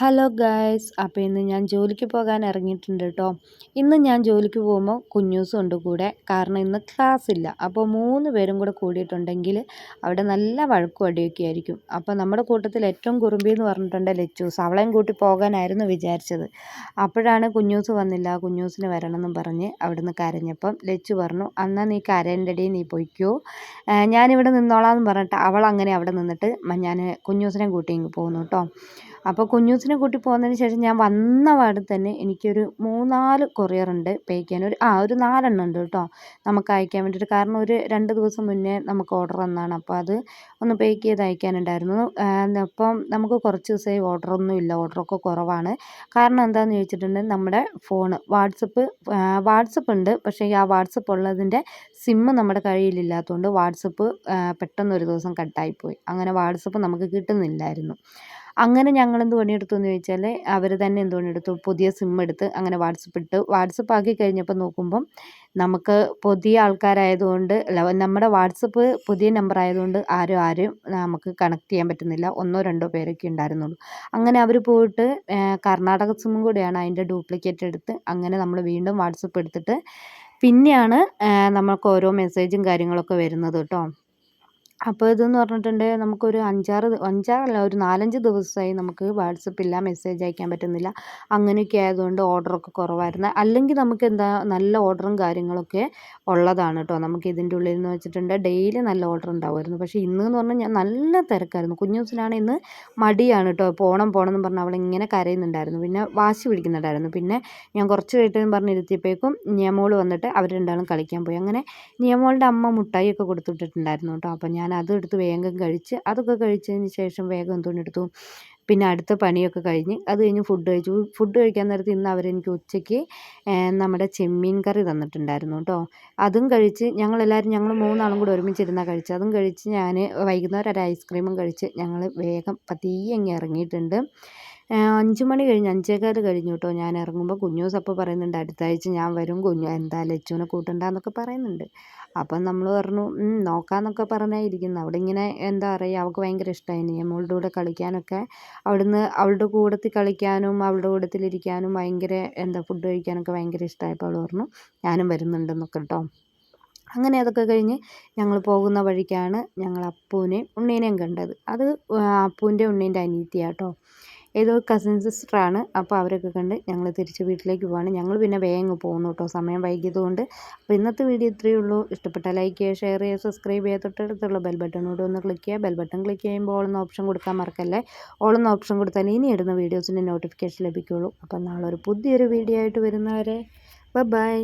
Hello guys അപ്പോൾ ഇന്ന് ഞാൻ ജോലിക്ക് പോകാൻ ഇറങ്ങിയിട്ടുണ്ട് കേട്ടോ ഇന്ന് ഞാൻ ജോലിക്ക് പോകുമ്പോൾ കുഞ്ഞൂസും ഉണ്ട് കൂടെ. കാരണം ഇന്ന് ക്ലാസ് ഇല്ല. അപ്പോൾ മൂന്ന് പേരും കൂടെ കൂടിയിട്ടുണ്ടെങ്കിൽ അവിടെ നല്ല വഴക്കും അടിയൊക്കെ ആയിരിക്കും. അപ്പോൾ നമ്മുടെ കൂട്ടത്തിൽ ഏറ്റവും കുറുമ്പി എന്ന് പറഞ്ഞിട്ടുണ്ട് ലച്ചൂസ് അവളെയും കൂട്ടി പോകാനായിരുന്നു വിചാരിച്ചത്. അപ്പോഴാണ് കുഞ്ഞൂസ് വന്നില്ല. കുഞ്ഞൂസിന് വരണമെന്നും പറഞ്ഞ് അവിടുന്ന് കരഞ്ഞപ്പം ലച്ചു പറഞ്ഞു എന്നാൽ നീ കരേണ്ടടി നീ പൊയ്ക്കോ. ഞാനിവിടെ നിന്നോളാം എന്ന് പറഞ്ഞിട്ട് അവൾ അങ്ങനെ അവിടെ നിന്നിട്ട് ഞാൻ കുഞ്ഞൂസിനെ കൂട്ടി ഇങ്ങ് പോകുന്നു കേട്ടോ അപ്പോൾ കുഞ്ഞൂസിനെ കൂട്ടി പോകുന്നതിന് ശേഷം ഞാൻ വന്ന പാടെ തന്നെ എനിക്കൊരു മൂന്നാൽ കൊറിയറുണ്ട് ചെയ്യാൻ ഒരു ആ ഒരു നാലെണ്ണം ഉണ്ട് കേട്ടോ. നമുക്ക് അയക്കാൻ വേണ്ടിയിട്ട്. കാരണം ഒരു രണ്ട് ദിവസം മുന്നേ നമുക്ക് ഓർഡർ വന്നതാണ്. അപ്പോൾ അത് ഒന്ന് പേക്ക് ചെയ്ത് അയക്കാനുണ്ടായിരുന്നു. അപ്പം നമുക്ക് കുറച്ച് ദിവസമായി ഓർഡറൊന്നും ഇല്ല. ഓർഡറൊക്കെ കുറവാണ്. കാരണം എന്താണെന്ന് ചോദിച്ചിട്ടുണ്ടെങ്കിൽ നമ്മുടെ ഫോൺ വാട്സപ്പ് വാട്സപ്പ് ഉണ്ട്. പക്ഷേ ആ വാട്സപ്പ് ഉള്ളതിന്റെ സിമ്മ് നമ്മുടെ കയ്യിലില്ലാത്തതുകൊണ്ട് വാട്സപ്പ് പെട്ടെന്ന് ഒരു ദിവസം കട്ടായിപ്പോയി അങ്ങനെ വാട്സപ്പ് നമുക്ക് കിട്ടുന്നില്ലായിരുന്നു. അങ്ങനെ ഞങ്ങൾ എന്ത് പണിയെടുത്തു എന്ന് ചോദിച്ചാൽ അവർ തന്നെ എന്ത് പണിയെടുത്തു? പുതിയ സിം എടുത്ത് അങ്ങനെ വാട്സപ്പ് ഇട്ട് വാട്സപ്പ് ആക്കി കഴിഞ്ഞപ്പോൾ നോക്കുമ്പം നമുക്ക് പുതിയ ആൾക്കാരായതുകൊണ്ട് നമ്മുടെ വാട്സപ്പ് പുതിയ നമ്പർ ആയതുകൊണ്ട് ആരും ആരും നമുക്ക് കണക്ട് ചെയ്യാൻ പറ്റുന്നില്ല. ഒന്നോ രണ്ടോ പേരൊക്കെ ഉണ്ടായിരുന്നുള്ളൂ. അങ്ങനെ അവർ പോയിട്ട് കർണാടക സിമ്മും കൂടിയാണ് അതിന്റെ ഡ്യൂപ്ലിക്കേറ്റ് എടുത്ത് അങ്ങനെ നമ്മൾ വീണ്ടും വാട്സപ്പ് എടുത്തിട്ട് പിന്നെയാണ് നമുക്ക് ഓരോ മെസ്സേജും കാര്യങ്ങളൊക്കെ വരുന്നത് കേട്ടോ അപ്പോൾ ഇതെന്ന് പറഞ്ഞിട്ടുണ്ടെങ്കിൽ നമുക്കൊരു അഞ്ചാറ് അഞ്ചാറല്ല ഒരു നാലഞ്ച് ദിവസമായി നമുക്ക് വാട്സപ്പില്ല മെസ്സേജ് അയക്കാൻ പറ്റുന്നില്ല. അങ്ങനെയൊക്കെ ആയതുകൊണ്ട് ഓർഡറൊക്കെ കുറവായിരുന്നു. അല്ലെങ്കിൽ നമുക്ക് എന്താ നല്ല ഓർഡറും കാര്യങ്ങളൊക്കെ ഉള്ളതാണ് കേട്ടോ നമുക്ക് ഇതിന്റെ ഉള്ളിൽ എന്ന് വെച്ചിട്ടുണ്ട് ഡെയിലി നല്ല ഓർഡർ ഉണ്ടാവുമായിരുന്നു. പക്ഷേ ഇന്ന് എന്ന് പറഞ്ഞാൽ ഞാൻ നല്ല തിരക്കായിരുന്നു. കുഞ്ഞൂസിനാണ് ഇന്ന് മടിയാണ് കേട്ടോ പോകണം പോകണം എന്ന് പറഞ്ഞാൽ അവളിങ്ങനെ കരയുന്നുണ്ടായിരുന്നു. പിന്നെ വാശി പിടിക്കുന്നുണ്ടായിരുന്നു. പിന്നെ ഞാൻ കുറച്ച് കഴിഞ്ഞിട്ട് പറഞ്ഞിരുത്തിയപ്പോഴേക്കും നിയമോൾ വന്നിട്ട് അവർ രണ്ടാളും കളിക്കാൻ പോയി. അങ്ങനെ നിയമോളുടെ അമ്മ മുട്ടായി ഒക്കെ കൊടുത്തു വിട്ടിട്ടുണ്ടായിരുന്നു കേട്ടോ അപ്പോൾ ഞാൻ ഞാൻ അതും എടുത്ത് വേഗം കഴിച്ച് അതൊക്കെ കഴിച്ചതിന് ശേഷം വേഗം തുണിയെടുത്തു പിന്നെ അടുത്ത പണിയൊക്കെ കഴിഞ്ഞ് അത് കഴിഞ്ഞ് ഫുഡ് കഴിച്ചു. ഫുഡ് കഴിക്കാൻ നേരത്ത് ഇന്ന് അവരെനിക്ക് ഉച്ചയ്ക്ക് നമ്മുടെ ചെമ്മീൻ കറി തന്നിട്ടുണ്ടായിരുന്നു കേട്ടോ. അതും കഴിച്ച് ഞങ്ങളെല്ലാവരും ഞങ്ങൾ മൂന്നാളും കൂടെ ഒരുമിച്ചിരുന്നാണ് കഴിച്ചത്. അതും കഴിച്ച് ഞാൻ വൈകുന്നേരം ഒരു ഐസ്ക്രീമും കഴിച്ച് ഞങ്ങൾ വേഗം പതിയെ ഇറങ്ങിയിട്ടുണ്ട്. അഞ്ച് മണി കഴിഞ്ഞ് അഞ്ചേകാൽ കഴിഞ്ഞു കേട്ടോ ഞാൻ ഇറങ്ങുമ്പോൾ കുഞ്ഞൂസ് അപ്പോൾ പറയുന്നുണ്ട് അടുത്ത ആഴ്ച ഞാൻ വരും കുഞ്ഞു. എന്താ ലച്ചുവിനെ കൂട്ടണ്ടെന്നൊക്കെ പറയുന്നുണ്ട്. അപ്പം നമ്മൾ പറഞ്ഞു നോക്കാമെന്നൊക്കെ പറഞ്ഞാൽ ഇരിക്കുന്നു അവിടെ ഇങ്ങനെ എന്താ പറയുക അവൾക്ക് ഭയങ്കര ഇഷ്ടമായി നിയമളുടെ കൂടെ കളിക്കാനൊക്കെ അവിടുന്ന് അവളുടെ കൂടത്തിൽ കളിക്കാനും അവളുടെ കൂടത്തിലിരിക്കാനും ഭയങ്കര എന്താ ഫുഡ് കഴിക്കാനൊക്കെ ഭയങ്കര ഇഷ്ടമായപ്പോൾ അവൾ പറഞ്ഞു ഞാനും വരുന്നുണ്ടെന്നൊക്കെ കേട്ടോ അങ്ങനെ അതൊക്കെ കഴിഞ്ഞ് ഞങ്ങൾ പോകുന്ന വഴിക്കാണ് ഞങ്ങൾ അപ്പൂനെയും ഉണ്ണീനെയും കണ്ടത്. അത് അപ്പൂന്റെ ഉണ്ണീന്റെ അനിയത്തിയാണ് കേട്ടോ ഏതോ കസിൻ സിസ്റ്ററാണ് അപ്പോൾ അവരൊക്കെ കണ്ട് ഞങ്ങൾ തിരിച്ച് വീട്ടിലേക്ക് പോവാണ്. ഞങ്ങൾ പിന്നെ വേഗം പോകുന്നു കേട്ടോ സമയം വൈകിയതുകൊണ്ട്. അപ്പോൾ ഇന്നത്തെ വീഡിയോ ഇത്രയേ ഉള്ളൂ. ഇഷ്ടപ്പെട്ട ലൈക്ക് ചെയ്യുക ഷെയർ ചെയ്യുക സബ്സ്ക്രൈബ് ചെയ്യുക. തൊട്ടടുത്തുള്ള ബെൽ ബട്ടണോട് ഒന്ന് ക്ലിക്ക് ചെയ്യുക. ബെൽ ബട്ടൺ ക്ലിക്ക് ചെയ്യുമ്പോൾ ഓളെന്ന ഓപ്ഷൻ കൊടുക്കാൻ മറക്കല്ലേ? ഓളെന്ന ഓപ്ഷൻ കൊടുത്താൽ ഇനി ഇടുന്ന വീഡിയോസിന്റെ നോട്ടിഫിക്കേഷൻ ലഭിക്കുകയുള്ളൂ. അപ്പോൾ നാളെ ഒരു പുതിയൊരു വീഡിയോ ആയിട്ട് വരുന്നവരെ ബൈ